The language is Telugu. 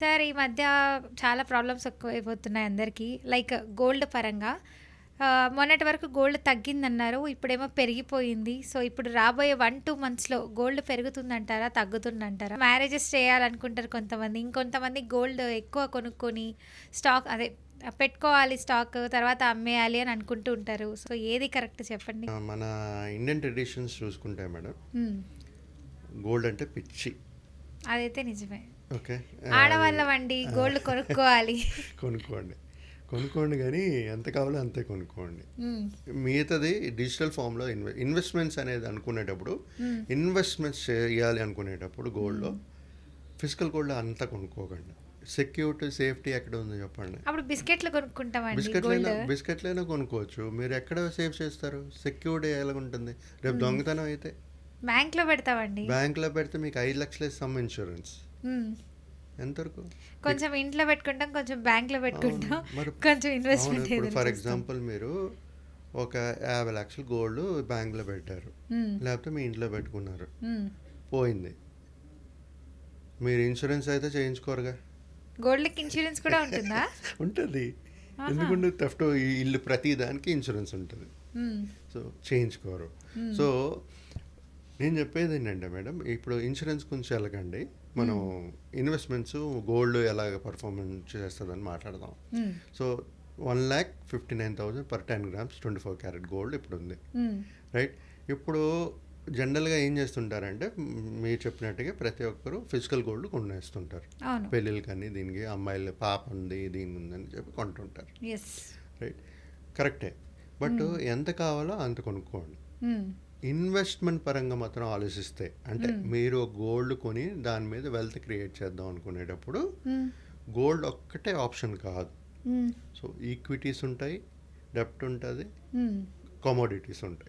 సార్ ఈ మధ్య చాలా ప్రాబ్లమ్స్ ఎక్కువైపోతున్నాయి అందరికీ. లైక్ గోల్డ్ పరంగా. మొన్నటి వరకు గోల్డ్ తగ్గిందన్నారు. ఇప్పుడేమో పెరిగిపోయింది. సో, ఇప్పుడు రాబోయే 1, 2 మంత్స్‌లో గోల్డ్ పెరుగుతుందంటారా? తగ్గుతుందంటారా? మ్యారేజెస్ చేయాలనుకుంటారు కొంతమంది. ఇంకొంతమంది గోల్డ్ ఎక్కువ కొనుక్కొని స్టాక్ అదే పెట్టుకోవాలి స్టాక్ తర్వాత అమ్మేయాలి అని అనుకుంటూ ఉంటారు. సో, ఏది కరెక్ట్ చెప్పండి? ఆ, మన ఇండియన్ ట్రెడిషన్స్ చూసుకుంటే మేడం. గోల్డ్ అంటే పిచ్చి అదైతే నిజమే. ఓకే. ఆడవాళ్ళమండి గోల్డ్ కొనుక్కోవాలి. కొనుక్కోండి. కొనుక్కోండి కానీ ఎంత కావాలో అంతే కొనుక్కోండి. మిగతాది డిజిటల్ ఫామ్లో ఇన్వె ఇన్వెస్ట్మెంట్స్ అనేది అనుకునేటప్పుడు. ఇన్వెస్ట్మెంట్స్ చేయాలి అనుకునేటప్పుడు గోల్డ్లో ఫిజికల్ గోల్డ్ అంతా కొనుక్కోకండి. సెక్యూరిటీ సేఫ్టీ ఎక్కడ ఉంది చెప్పండి. అప్పుడు బిస్కెట్లు కొనుక్కుంటామండి బిస్కెట్లైనా. బిస్కెట్లైనా కొనుక్కోవచ్చు. మీరు ఎక్కడ సేవ్ చేస్తారు? సెక్యూరిటీ ఎలా ఉంటుంది రేపు దొంగతనం అయితే. బ్యాంక్‌లో పెడతామండి. బ్యాంక్లో పెడితే మీకు ఐదు లక్షలే సమ్ ఇన్సూరెన్స్. ఎంతవరకు కొంచెం ఇంట్లో పెట్టుకుంటాం. కొంచెం బ్యాంక్‌లో పెట్టుకుంటాం. కొంచెం ఇన్వెస్ట్‌మెంట్ ఇప్పుడు ఫర్. ఎగ్జాంపుల్ మీరు ఒక యాభై లక్షలు గోల్డ్ బ్యాంక్లో పెట్టారు. లేకపోతే మీ ఇంట్లో పెట్టుకున్నారు. పోయింది మీరు ఇన్సూరెన్స్ అయితే చేయించుకోరుగా గోల్డ్‌కి ఇన్సూరెన్స్ కూడా ఉంటుందా? ఉంటుంది. ఎందుకంటే థెఫ్ట్ ఈ ఇల్లు ప్రతి దానికి ఇన్సూరెన్స్ ఉంటుంది. సో చేయించుకోరు. సో నేను చెప్పేది ఏంటంటే మేడం ఇప్పుడు ఇన్సూరెన్స్ గురించి వెళ్ళకండి. మనం ఇన్వెస్ట్మెంట్స్ గోల్డ్ ఎలాగ పర్ఫార్మెన్స్ చేస్తుందని మాట్లాడదాం. So one lakh fifty nine thousand per ten grams twenty four carat gold ఇప్పుడు ఉంది. రైట్? ఇప్పుడు జనరల్గా ఏం చేస్తుంటారంటే మీరు చెప్పినట్టుగా ప్రతి ఒక్కరు ఫిజికల్ గోల్డ్ కొనేస్తుంటారు. అవును. పెళ్ళిళ్ళకని దీనికి అమ్మాయిలు పాప ఉంది దీని ఉందని చెప్పి కొంటుంటారు. రైట్? కరెక్టే. బట్ ఎంత కావాలో అంత కొనుక్కోండి. ఇన్వెస్ట్మెంట్ పరంగా మాత్రం ఆలోచిస్తే అంటే. మీరు గోల్డ్ కొని దాని మీద వెల్త్ క్రియేట్ చేద్దాం అనుకునేటప్పుడు. గోల్డ్ ఒక్కటే ఆప్షన్ కాదు. సో ఈక్విటీస్ ఉంటాయి డెప్ట్ ఉంటుంది. కమోడిటీస్ ఉంటాయి